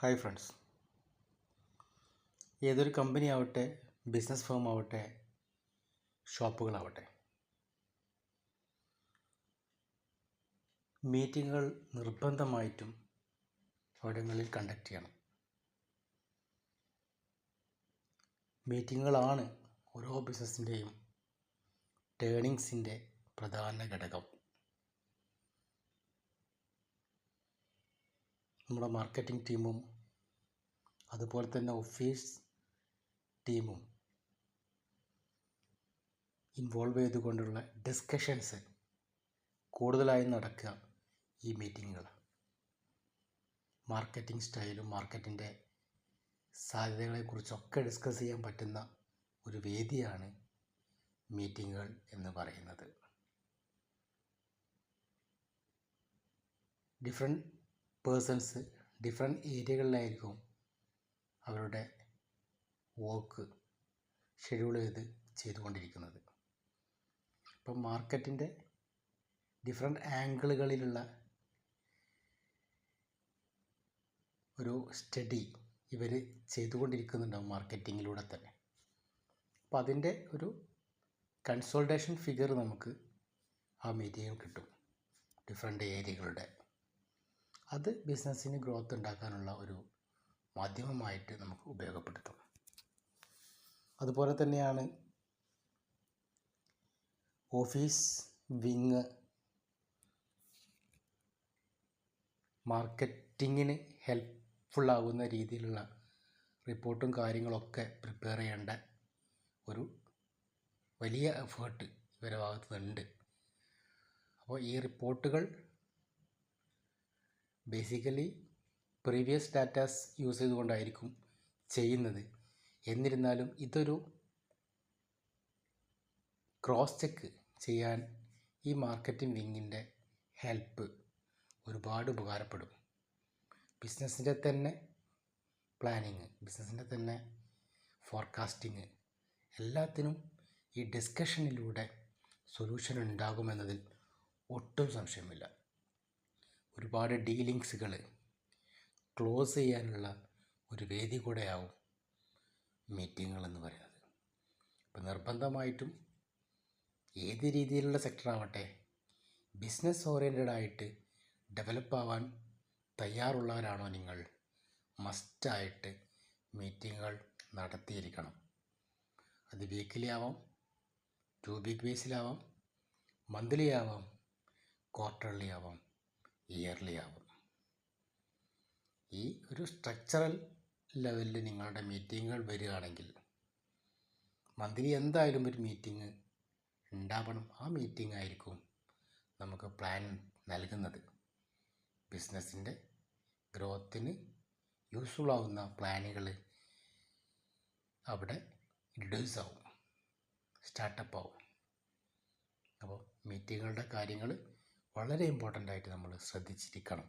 Hi friends. ഏതൊരു company ആവട്ടെ business firm ആവട്ടെ ഷോപ്പുകളാവട്ടെ മീറ്റിങ്ങുകൾ നിർബന്ധമായിട്ടും അവിടങ്ങളിൽ കണ്ടക്ട് ചെയ്യണം. മീറ്റിങ്ങുകളാണ് ഓരോ ബിസിനസ്സിന്റെയും ടേണിങ്സിന്റെ പ്രധാന ഘടകം. നമ്മുടെ മാർക്കറ്റിംഗ് ടീമും അതുപോലെ തന്നെ ഓഫീസ് ടീമും ഇൻവോൾവ് ചെയ്തുകൊണ്ടുള്ള ഡിസ്കഷൻസ് കൂടുതലായി നടക്കുക ഈ മീറ്റിങ്ങുകൾ മാർക്കറ്റിംഗ് സ്റ്റൈലും മാർക്കറ്റിന്റെ സാധ്യതകളെക്കുറിച്ചൊക്കെ ഡിസ്കസ് ചെയ്യാൻ പറ്റുന്ന ഒരു വേദിയാണ് മീറ്റിങ്ങുകൾ എന്ന് പറയുന്നത്. ഡിഫറെന്റ് പേഴ്സൺസ് ഡിഫറെന്റ് ഏരിയകളിലായിരിക്കും അവരുടെ വർക്ക് ഷെഡ്യൂൾ ചെയ്ത് ചെയ്തുകൊണ്ടിരിക്കുന്നത്. ഇപ്പം മാർക്കറ്റിന്റെ ഡിഫറെന്റ് ആംഗിളുകളിലുള്ള ഒരു സ്റ്റഡി ഇവർ ചെയ്തുകൊണ്ടിരിക്കുന്നുണ്ടാവും മാർക്കറ്റിങ്ങിലൂടെ തന്നെ. അപ്പോൾ അതിന്റെ ഒരു കൺസോൾട്ടേഷൻ ഫിഗർ നമുക്ക് ആ മീറ്റിങ്ങിൽ കിട്ടും. ഡിഫറെന്റ് ഏരിയകളുടെ അത് ബിസിനസ്സിന് ഗ്രോത്ത് ഉണ്ടാക്കാനുള്ള ഒരു മാധ്യമമായിട്ട് നമുക്ക് ഉപയോഗപ്പെടുത്തും. അതുപോലെ തന്നെയാണ് ഓഫീസ് വിങ് മാർക്കറ്റിങ്ങിന് ഹെൽപ്ഫുള്ളാകുന്ന രീതിയിലുള്ള റിപ്പോർട്ടും കാര്യങ്ങളൊക്കെ പ്രിപ്പയർ ചെയ്യേണ്ട ഒരു വലിയ എഫേർട്ട് ഇവരുടെ ഭാഗത്തുനിന്നുണ്ട്. അപ്പോൾ ഈ റിപ്പോർട്ടുകൾ ബേസിക്കലി പ്രീവിയസ് ഡാറ്റാസ് യൂസ് ചെയ്തുകൊണ്ടായിരിക്കും ചെയ്യുന്നത്. എന്നിരുന്നാലും ഇതൊരു ക്രോസ് ചെക്ക് ചെയ്യാൻ ഈ മാർക്കറ്റിംഗ് വിങ്ങിന്റെ ഹെൽപ്പ് ഒരുപാട് ഉപകാരപ്പെടും. ബിസിനസ്സിന്റെ തന്നെ പ്ലാനിങ് ബിസിനസ്സിന്റെ തന്നെ ഫോർകാസ്റ്റിങ് എല്ലാത്തിനും ഈ ഡിസ്കഷനിലൂടെ സൊല്യൂഷൻ ഉണ്ടാകുമെന്നതിൽ ഒട്ടും സംശയമില്ല. ഒരുപാട് ഡീലിങ്സുകൾ ക്ലോസ് ചെയ്യാനുള്ള ഒരു വേദി കൂടെയാവും മീറ്റിങ്ങുകൾ എന്ന് പറയുന്നത്. ഇപ്പം നിർബന്ധമായിട്ടും ഏത് രീതിയിലുള്ള സെക്ടറാവട്ടെ ബിസിനസ് ഓറിയന്റഡ് ആയിട്ട് ഡെവലപ്പ് ആവാൻ തയ്യാറുള്ളവരാണോ നിങ്ങൾ? മസ്റ്റായിട്ട് മീറ്റിങ്ങുകൾ നടത്തിയിരിക്കണം. അത് വീക്കിലി ആവാം ടു വീക്ക് ബേസിലാവാം മന്ത്ലി ആവാം ക്വാർട്ടർലി ആവാം ഇയർലി ആവും. ഈ ഒരു സ്ട്രക്ചറൽ ലെവലിൽ നിങ്ങളുടെ മീറ്റിങ്ങുകൾ വരികയാണെങ്കിൽ മന്ത്ലി എന്തായാലും ഒരു മീറ്റിംഗ് ഉണ്ടാവണം. ആ മീറ്റിംഗ് ആയിരിക്കും നമുക്ക് പ്ലാൻ നൽകുന്നത്. ബിസിനസ്സിന്റെ ഗ്രോത്തിന് യൂസ്ഫുൾ ആവുന്ന പ്ലാനുകൾ അവിടെ ഇൻട്രൊഡ്യൂസ് ആവും സ്റ്റാർട്ടപ്പ് ആവും. അപ്പോൾ മീറ്റിങ്ങുകളുടെ കാര്യങ്ങൾ വളരെ ഇമ്പോർട്ടന്റ് ആയിട്ട് നമ്മൾ ശ്രദ്ധിച്ചിരിക്കണം.